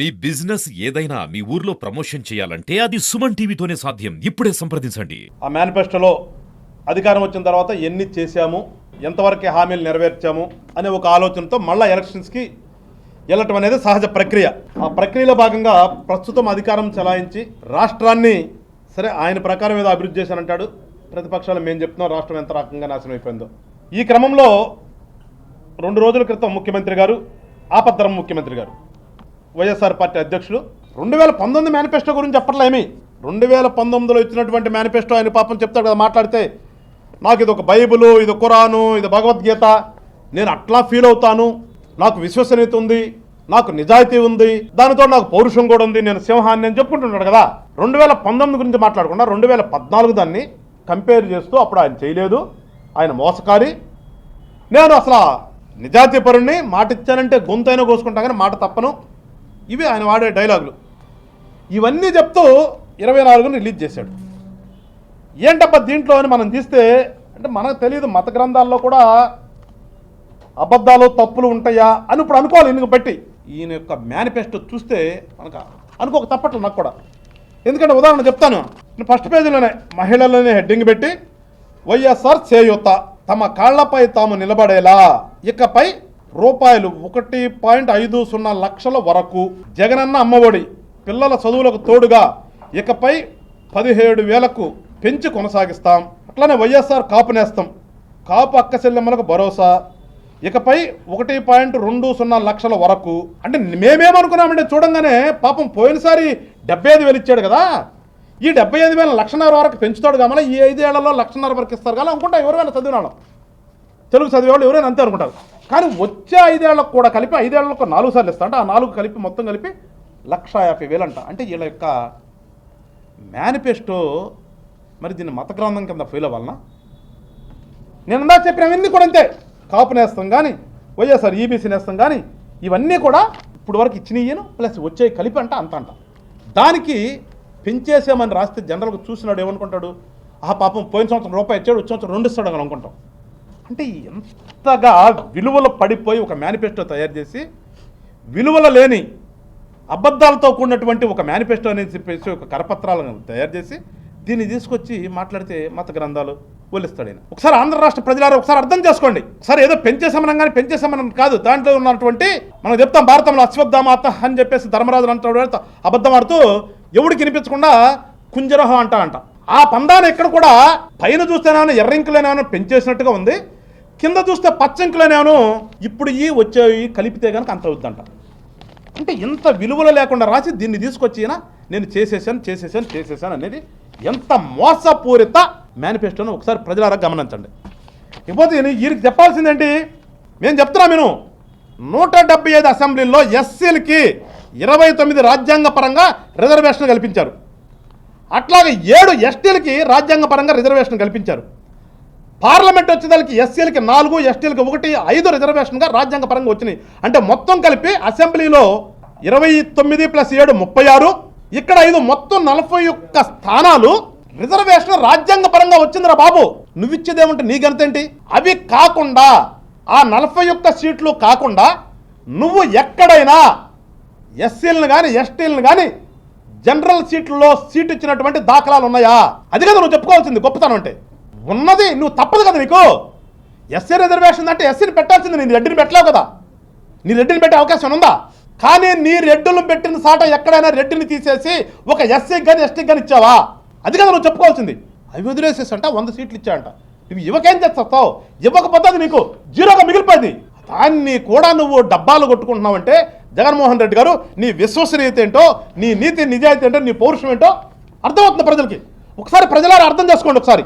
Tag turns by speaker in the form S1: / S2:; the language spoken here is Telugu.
S1: మీ బిజినెస్ ఏదైనా మీ ఊర్లో ప్రమోషన్ చేయాలంటే అది సుమన్ టీవీతోనే సాధ్యం. ఇప్పుడే సంప్రదించండి.
S2: ఆ మేనిఫెస్టోలో అధికారం వచ్చిన తర్వాత ఎన్ని చేశాము ఎంతవరకు హామీలు నెరవేర్చాము అనే ఒక ఆలోచనతో మళ్ళీ ఎలక్షన్స్కి వెళ్ళటం అనేది సహజ ప్రక్రియ. ఆ ప్రక్రియలో భాగంగా ప్రస్తుతం అధికారం చెలాయించి రాష్ట్రాన్ని సరే ఆయన ప్రకారం ఏదో అభివృద్ధి చేశానంటాడు. ప్రతిపక్షాలు మేము చెప్తున్నాం రాష్ట్రం ఎంత రకంగా నాశనం అయిపోయిందో. ఈ క్రమంలో రెండు రోజుల క్రితం ముఖ్యమంత్రి గారు ఆపద్దరం ముఖ్యమంత్రి గారు. వైఎస్ఆర్ పార్టీ అధ్యక్షులు రెండు వేల పంతొమ్మిది మేనిఫెస్టో గురించి చెప్పట్లేమి రెండు వేల పంతొమ్మిదిలో ఇచ్చినటువంటి మేనిఫెస్టో ఆయన పాపం చెప్తాడు కదా మాట్లాడితే నాకు ఇది ఒక బైబిలు ఇది ఖురాను ఇది భగవద్గీత నేను అట్లా ఫీల్ అవుతాను. నాకు విశ్వసనీయత ఉంది నాకు నిజాయితీ ఉంది దానితో నాకు పౌరుషం కూడా ఉంది నేను సింహాన్ని అని చెప్పుకుంటున్నాడు కదా. రెండు వేల పంతొమ్మిది గురించి మాట్లాడకుండా రెండు వేల పద్నాలుగు దాన్ని కంపేర్ చేస్తూ అప్పుడు ఆయన చేయలేదు. ఆయన మోసకారి. నేను అసలు నిజాయితీ పరుణ్ణి మాట ఇచ్చానంటే గొంతైనా కోసుకుంటా కానీ మాట తప్పను. ఇవి ఆయన వాడే డైలాగులు. ఇవన్నీ చెప్తూ ఇరవై నాలుగుని రిలీజ్ చేశాడు. ఏంటబ్బా దీంట్లో అని మనం తీస్తే అంటే మనకు తెలియదు మత గ్రంథాల్లో కూడా అబద్ధాలు తప్పులు ఉంటాయా అని ఇప్పుడు అనుకోవాలి ఇందుకు బట్టి ఈయన యొక్క మేనిఫెస్టో చూస్తే మనకు అనుకోక తప్పట్లు నాకు కూడా. ఎందుకంటే ఉదాహరణ చెప్తాను. నేను ఫస్ట్ పేజీలోనే మహిళలనే హెడ్డింగ్ పెట్టి వైఎస్ఆర్ చేయూత తమ కాళ్ళపై తాము నిలబడేలా ఇకపై రూపాయలు ఒకటి పాయింట్ ఐదు సున్నా లక్షల వరకు. జగనన్న అమ్మఒడి పిల్లల చదువులకు తోడుగా ఇకపై పదిహేడు వేలకు పెంచి కొనసాగిస్తాం. అట్లనే వైఎస్ఆర్ కాపు నేస్తాం. కాపు అక్క చెల్లెమ్మలకు భరోసా. ఇకపై ఒకటి పాయింట్ రెండు సున్నా లక్షల వరకు. అంటే మేమేమనుకున్నామంటే చూడంగానే పాపం పోయినసారి డెబ్బై ఐదు వేలు ఇచ్చాడు కదా. ఈ డెబ్బై ఐదు వేల లక్షన్నర వరకు పెంచుతాడు కామల ఈ ఐదేళ్ళలో లక్షన్నర వరకు ఇస్తారు కదా అనుకుంటా ఎవరైనా చదివిన వాళ్ళం. తెలుగు చదివేవాళ్ళు ఎవరైనా అంతే అనుకుంటారు. కానీ వచ్చే ఐదేళ్ళకు కూడా కలిపి ఐదేళ్ళకు నాలుగు సార్లు ఇస్తా అంటే ఆ నాలుగు కలిపి మొత్తం కలిపి లక్ష యాభై వేలు అంట. అంటే వీళ్ళ యొక్క మేనిఫెస్టో మరి దీన్ని మత గ్రంథం కింద ఫెయిల్ అవ్వాలనా? నేను ఇందాక చెప్పినవన్నీ కూడా అంతే. కాపు నేస్తం కానీ వైఎస్ఆర్ ఈబీసీ నేస్తం కానీ ఇవన్నీ కూడా ఇప్పుడు వరకు ఇచ్చినయ్యను ప్లస్ వచ్చే కలిపి అంట అంత అంట. దానికి పెంచేసామని రాస్తే జనరల్గా చూసినాడు ఏమనుకుంటాడు? ఆ పాపం పోయిన సంవత్సరం రూపాయి ఇచ్చాడు వచ్చే సంవత్సరం రెండు ఇస్తాడు అని అనుకుంటాం. అంటే ఎంతగా విలువలు పడిపోయి ఒక మేనిఫెస్టో తయారు చేసి విలువలు లేని అబద్ధాలతో కూడినటువంటి ఒక మేనిఫెస్టో అనేది చెప్పేసి ఒక కరపత్రాలను తయారు చేసి దీన్ని తీసుకొచ్చి మాట్లాడితే మత గ్రంథాలు పోలిస్తాడు ఆయన. ఒకసారి ఆంధ్ర రాష్ట్ర ప్రజలారా ఒకసారి అర్థం చేసుకోండి. ఒకసారి ఏదో పెంచేసామనం కానీ పెంచేసామనం కాదు. దాంట్లో ఉన్నటువంటి మనం చెప్తాం భారతంలో అశ్వత్థామాత అని చెప్పేసి ధర్మరాజులు అంటాడు అబద్ధం ఆడుతూ ఎవడికి వినిపించకుండా కుంజరహం అంట అంట. ఆ పందాన్ని ఇక్కడ కూడా పైన చూస్తేనేమో ఎర్రింకులేనేమో పెంచేసినట్టుగా ఉంది. కింద చూస్తే పచ్చంకులేనేమో ఇప్పుడు ఈ వచ్చేవి కలిపితే కనుక అంత అవుద్దంట. అంటే ఇంత విలువలు లేకుండా రాసి దీన్ని తీసుకొచ్చిన నేను చేసేసాను చేసేసాను చేసేసాను అనేది ఎంత మోసపూరిత మేనిఫెస్టోను ఒకసారి ప్రజలారా గమనించండి. ఇకపోతే వీరికి చెప్పాల్సిందేంటి? మేము చెప్తున్నా నేను నూట డెబ్బై ఐదు అసెంబ్లీల్లో ఎస్సీలకి ఇరవై తొమ్మిది రాజ్యాంగపరంగా రిజర్వేషన్ కల్పించారు. అట్లాగే ఏడు ఎస్టీలకి రాజ్యాంగపరంగా రిజర్వేషన్ కల్పించారు. పార్లమెంట్ వచ్చేదానికి ఎస్సీలకి నాలుగు ఎస్టీలకి ఒకటి ఐదు రిజర్వేషన్గా రాజ్యాంగ పరంగా వచ్చినాయి. అంటే మొత్తం కలిపి అసెంబ్లీలో ఇరవై తొమ్మిది ప్లస్ ఏడు ముప్పై ఆరు ఇక్కడ ఐదు మొత్తం నలభై ఒక్క స్థానాలు రిజర్వేషన్ రాజ్యాంగ పరంగా వచ్చిందిరా బాబు. నువ్విచ్చేదేమంటే నీ గణితేంటి అవి కాకుండా ఆ నలభై ఒక్క సీట్లు కాకుండా నువ్వు ఎక్కడైనా ఎస్సీలను కానీ ఎస్టీలను కానీ జనరల్ సీట్లలో సీట్ ఇచ్చినటువంటి దాఖలాలు ఉన్నాయా? అది కదా నువ్వు చెప్పుకోవాల్సింది గొప్పతనం అంటే. ఉన్నది నువ్వు తప్పదు కదా నీకు. ఎస్సీ రిజర్వేషన్ అంటే ఎస్సీని పెట్టాల్సింది నీ రెడ్డిని పెట్టలేవు కదా. నీ రెడ్డిని పెట్టే అవకాశం ఉందా? కానీ నీ రెడ్డులు పెట్టిన సాట ఎక్కడైనా రెడ్డిని తీసేసి ఒక ఎస్సీకి కానీ ఎస్టీకి కానీ ఇచ్చావా? అది కదా నువ్వు చెప్పుకోవాల్సింది. అవి వదిలేసేసి అంట వంద సీట్లు ఇచ్చాయంట. నువ్వు ఇవ్వకేం చేస్తావు? ఇవ్వకపోతే అది నీకు జీరోగా మిగిలిపోయింది. దాన్ని కూడా నువ్వు డబ్బాలు కొట్టుకుంటున్నావంటే జగన్మోహన్ రెడ్డి గారు నీ విశ్వసనీయత ఏంటో నీ నీతి నిజాయితీ ఏంటో నీ పౌరుషం ఏంటో అర్థమవుతుంది ప్రజలకి. ఒకసారి ప్రజలారా అర్థం చేసుకోండి ఒకసారి.